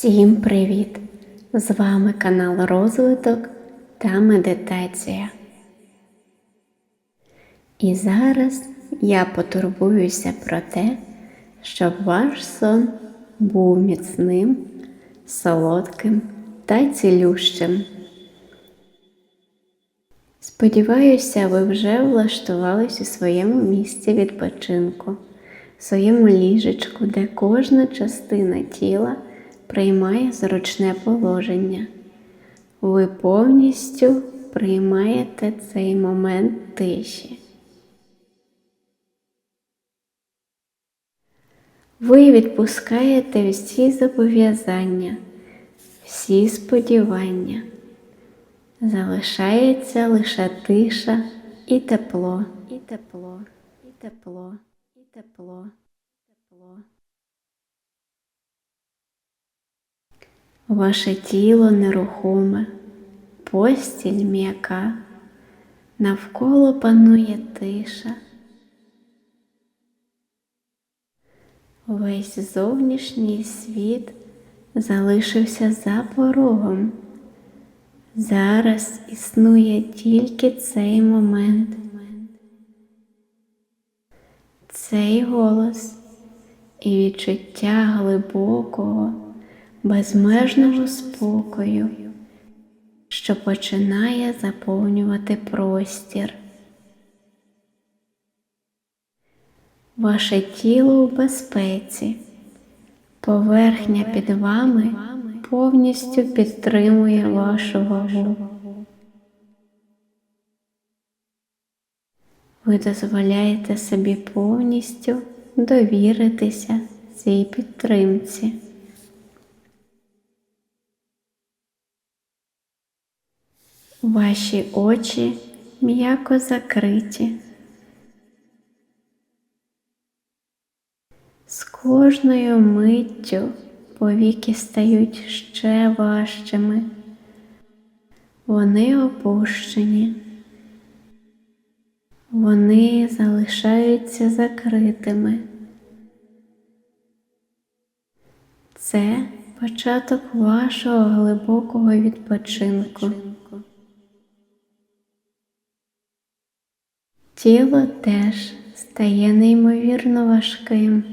Всім привіт! З вами канал Розвиток та Медитація. І зараз я потурбуюся про те, щоб ваш сон був міцним, солодким та цілющим. Сподіваюся, ви вже влаштувались у своєму місці відпочинку, в своєму ліжечку, де кожна частина тіла приймає зручне положення. Ви повністю приймаєте цей момент тиші. Ви відпускаєте всі зобов'язання, всі сподівання. Залишається лише тиша і тепло, і тепло, і тепло, і тепло, тепло. Ваше тіло нерухоме, постіль м'яка, навколо панує тиша. Весь зовнішній світ залишився за порогом. Зараз існує тільки цей момент. Цей голос і відчуття глибокого, безмежного спокою, що починає заповнювати простір. Ваше тіло у безпеці, поверхня під вами повністю підтримує вашу вагу. Ви дозволяєте собі повністю довіритися цій підтримці. Ваші очі м'яко закриті. З кожною миттю повіки стають ще важчими. Вони опущені. Вони залишаються закритими. Це початок вашого глибокого відпочинку. Тіло теж стає неймовірно важким.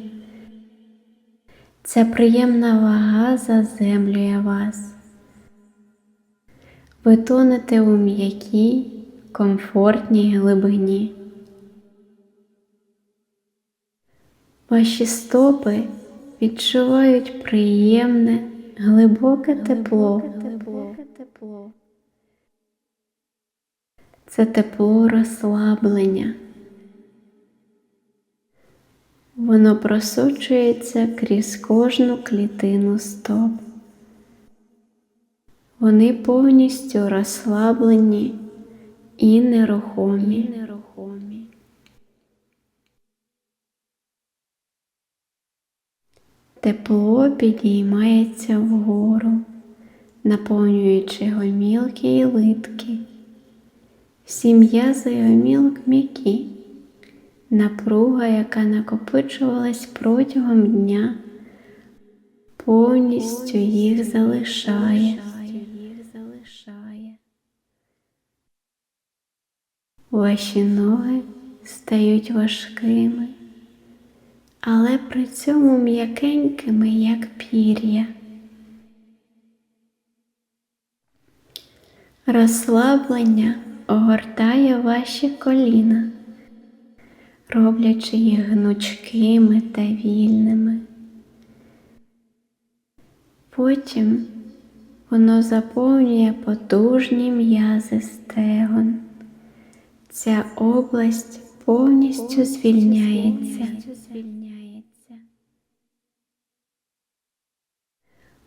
Ця приємна вага заземлює вас. Ви тонете у м'якій, комфортній глибині. Ваші стопи відчувають приємне, глибоке тепло. Це тепло розслаблення. Воно просочується крізь кожну клітину стоп. Вони повністю розслаблені і нерухомі. Тепло підіймається вгору, наповнюючи гомілки і литки. Всі м'язи і гомілок м'які. Напруга, яка накопичувалась протягом дня, повністю їх залишає. Ваші ноги стають важкими, але при цьому м'якенькими, як пір'я. Розслаблення огортає ваші коліна роблячи їх гнучкими та вільними. Потім воно заповнює потужні м'язи стегон. Ця область повністю звільняється.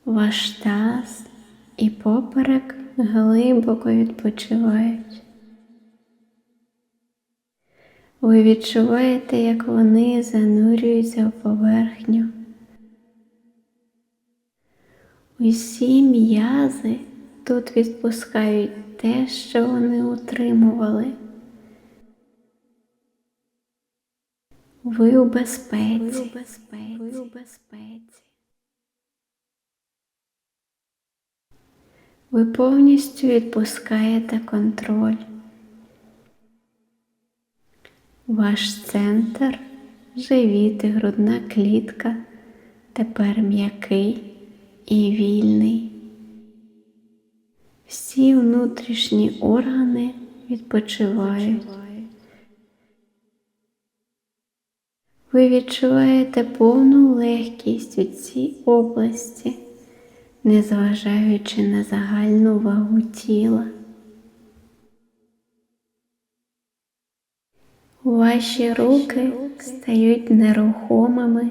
Ваш таз і поперек глибоко відпочивають. Ви відчуваєте, як вони занурюються в поверхню. Усі м'язи тут відпускають те, що вони утримували. Ви у безпеці. Ви у безпеці. Ви повністю відпускаєте контроль. Ваш центр, живіт і грудна клітка тепер м'який і вільний. Всі внутрішні органи відпочивають. Ви відчуваєте повну легкість у цій області, незважаючи на загальну вагу тіла. Ваші руки стають нерухомими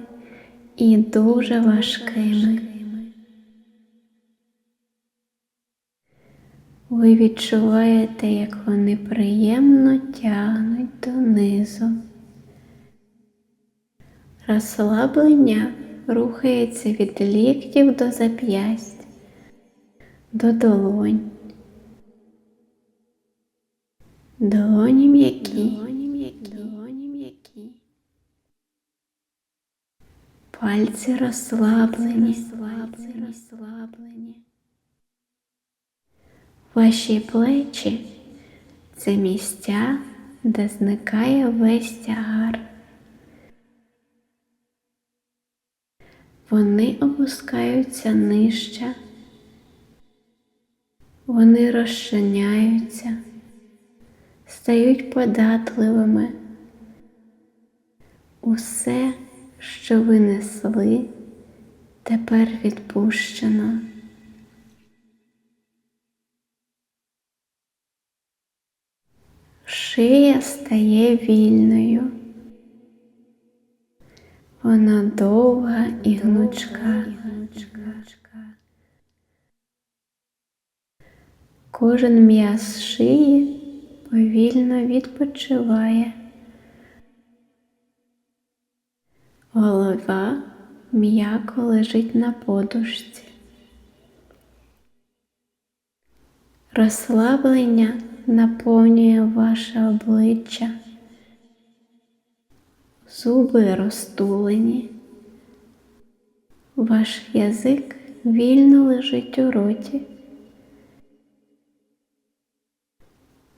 і дуже важкими. Ви відчуваєте, як вони приємно тягнуть донизу. Розслаблення рухається від ліктів до зап'ясть, до долонь. Долоні м'які, долоні м'які. Пальці розслаблені, пальці розслаблені. Ваші плечі це місця, де зникає весь тягар. Вони опускаються нижче, вони розчиняються, стають податливими. Усе, що ви несли, тепер відпущено. Шия стає вільною. Вона довга і гнучка. Кожен м'яз шиї повільно відпочиває. Голова м'яко лежить на подушці. Розслаблення наповнює ваше обличчя. Зуби розтулені. Ваш язик вільно лежить у роті.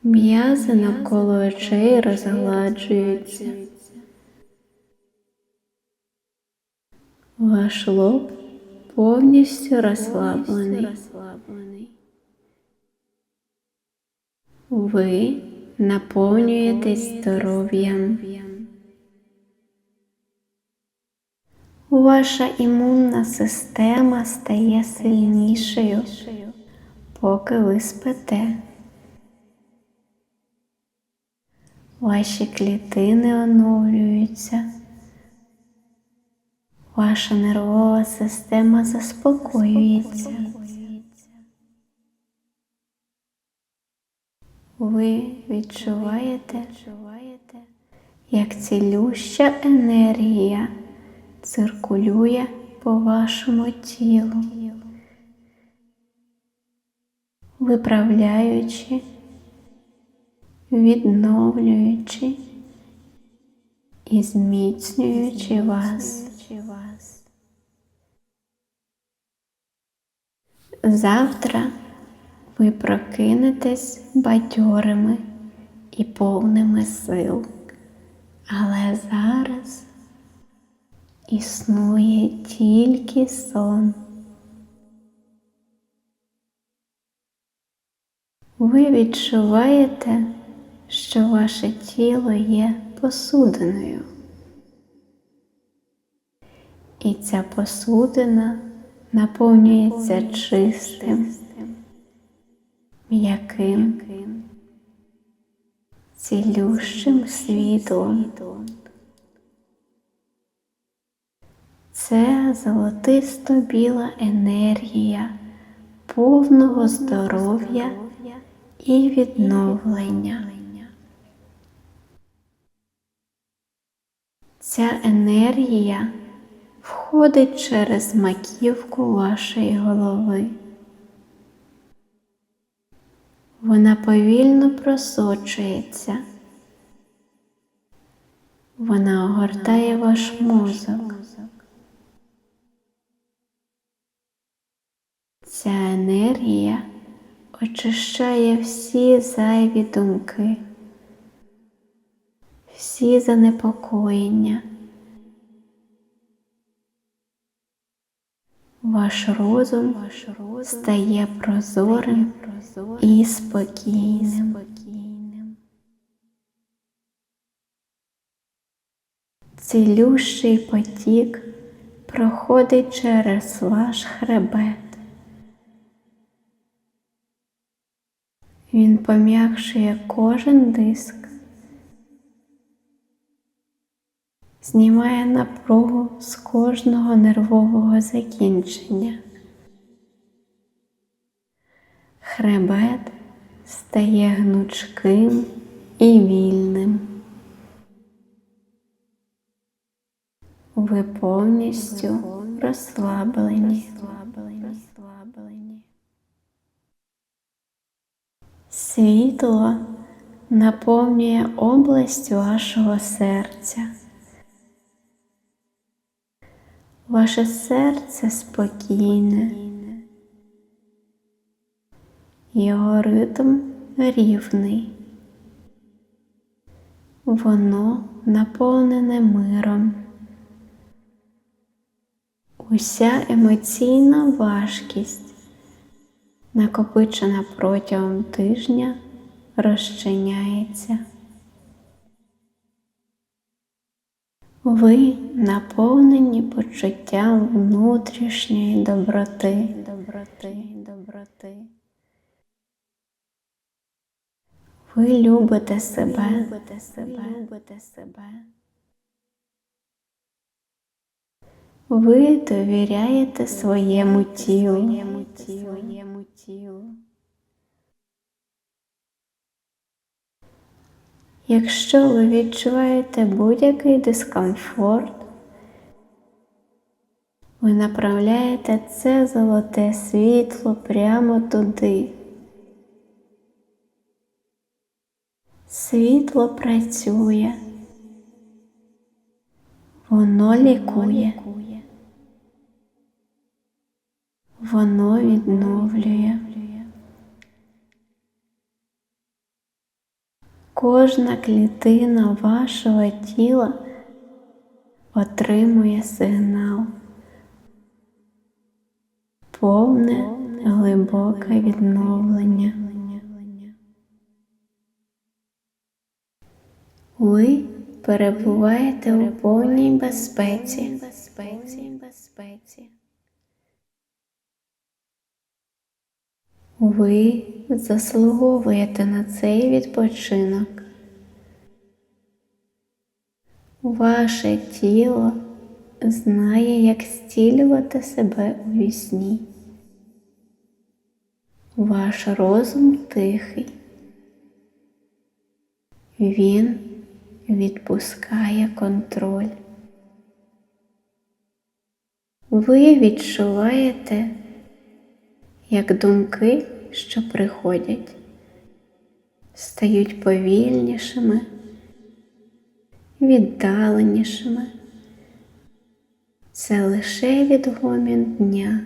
М'язи навколо очей розгладжуються. Ваш лоб повністю розслаблений. Ви наповнюєтесь здоров'ям. Ваша імунна система стає сильнішою, поки ви спите. Ваші клітини оновлюються. Ваша нервова система заспокоюється. Ви відчуваєте, як цілюща енергія циркулює по вашому тілу, виправляючи, відновлюючи і зміцнюючи вас. Завтра ви прокинетесь бадьорими і повними сил, але зараз існує тільки сон. Ви відчуваєте, що ваше тіло є посудиною. І ця посудина наповнюється чистим, м'яким, цілющим світлом. Це золотисто біла енергія повного здоров'я і відновлення. Ця енергія входить через маківку вашої голови. Вона повільно просочується. Вона огортає ваш мозок. Ця енергія очищає всі зайві думки, всі занепокоєння. Ваш розум, стає прозорим, і спокійним. Цілющий потік проходить через ваш хребет. Він пом'якшує кожен диск, знімає напругу з кожного нервового закінчення. Хребет стає гнучким і вільним. Ви повністю розслаблені. Світло наповнює область вашого серця. Ваше серце спокійне, його ритм рівний. Воно наповнене миром. Уся емоційна важкість, накопичена протягом тижня, розчиняється. Ви наповнені почуттям внутрішньої доброти, доброти, доброти. Ви любите себе, любите себе, любите себе. Ви довіряєте своєму тілу, своєму тілу. Якщо ви відчуваєте будь-який дискомфорт, ви направляєте це золоте світло прямо туди. Світло працює, воно лікує, воно відновлює. Кожна клітина вашого тіла отримує сигнал, повне глибоке відновлення. Ви перебуваєте у повній безпеці. Ви заслуговуєте на цей відпочинок. Ваше тіло знає, як зцілювати себе у вісні. Ваш розум тихий. Він відпускає контроль. Ви відчуваєте, як думки, що приходять, стають повільнішими, віддаленішими. Це лише відгомін дня,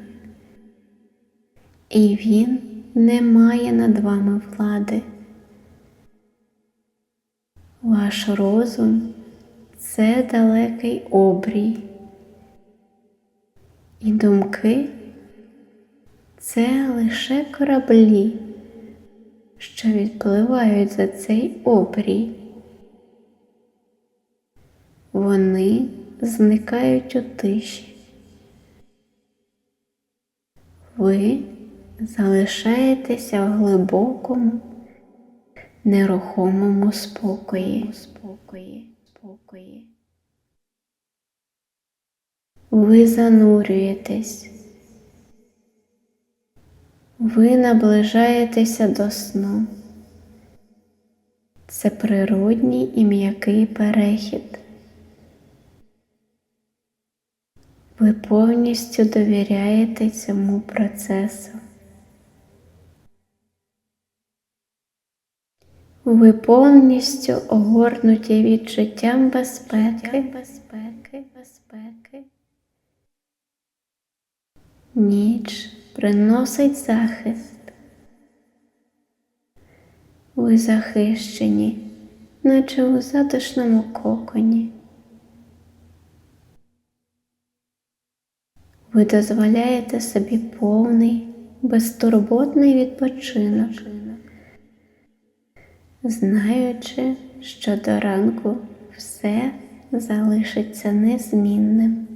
і він не має над вами влади. Ваш розум це далекий обрій, і думки це лише кораблі, що відпливають за цей обрій. Вони зникають у тиші. Ви залишаєтеся в глибокому, нерухомому спокої. спокої, спокої. Ви занурюєтесь. Ви наближаєтеся до сну. Це природній і м'який перехід. Ви повністю довіряєте цьому процесу. Ви повністю огорнуті відчуттям безпеки, безпеки, безпеки. Ніч приносить захист. Ви захищені, наче у затишному коконі. Ви дозволяєте собі повний, безтурботний відпочинок, знаючи, що до ранку все залишиться незмінним.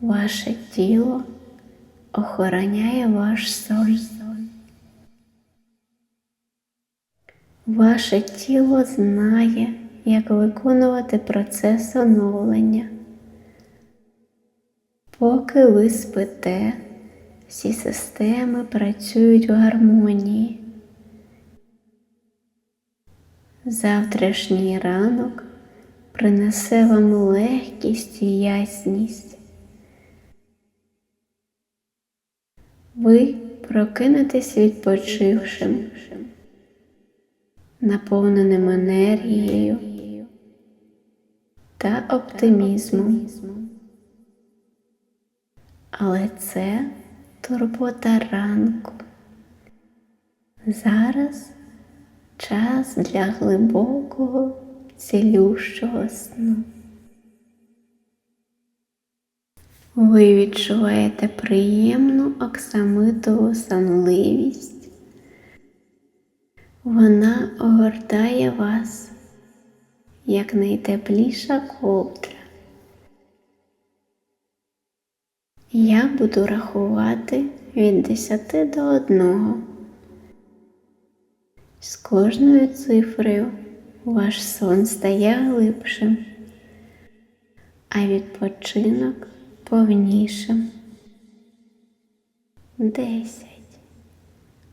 Ваше тіло охороняє ваш сон. Ваше тіло знає, як виконувати процес оновлення. Поки ви спите, всі системи працюють в гармонії. Завтрашній ранок принесе вам легкість і ясність. Ви прокинетесь відпочившим, наповненим енергією та оптимізмом. Але це турбота ранку. Зараз час для глибокого, цілющого сну. Ви відчуваєте приємну оксамитову сонливість. Вона огортає вас як найтепліша ковдра. Я буду рахувати від 10 до 1. З кожною цифрою ваш сон стає глибшим, а відпочинок повнішим. Десять.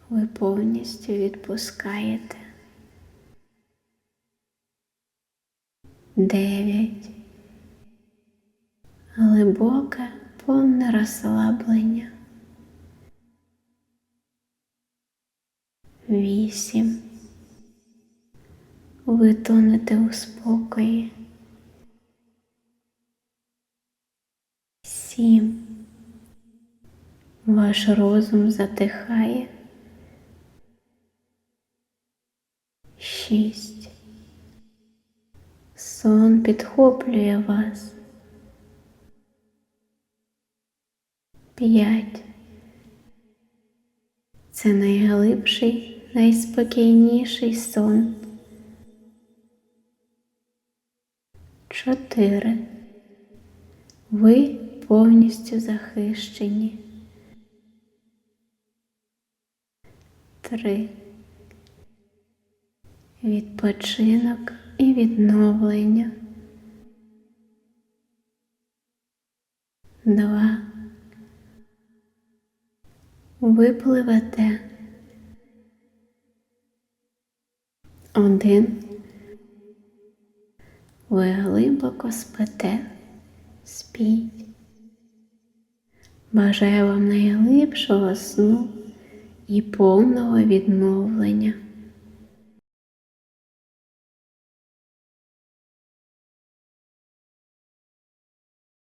Ви повністю відпускаєте. Дев'ять. Глибоке, повне розслаблення. Вісім. Ви тонете у спокої. Сім. Ваш розум затихає. Шість. Сон підхоплює вас. П'ять. Це найглибший, найспокійніший сон. Чотири. Ви повністю захищені. Три. Відпочинок і відновлення. Два. Ви пливете. Один. Ви глибоко спите. Спіть. Бажаю вам найглибшого сну і повного відновлення.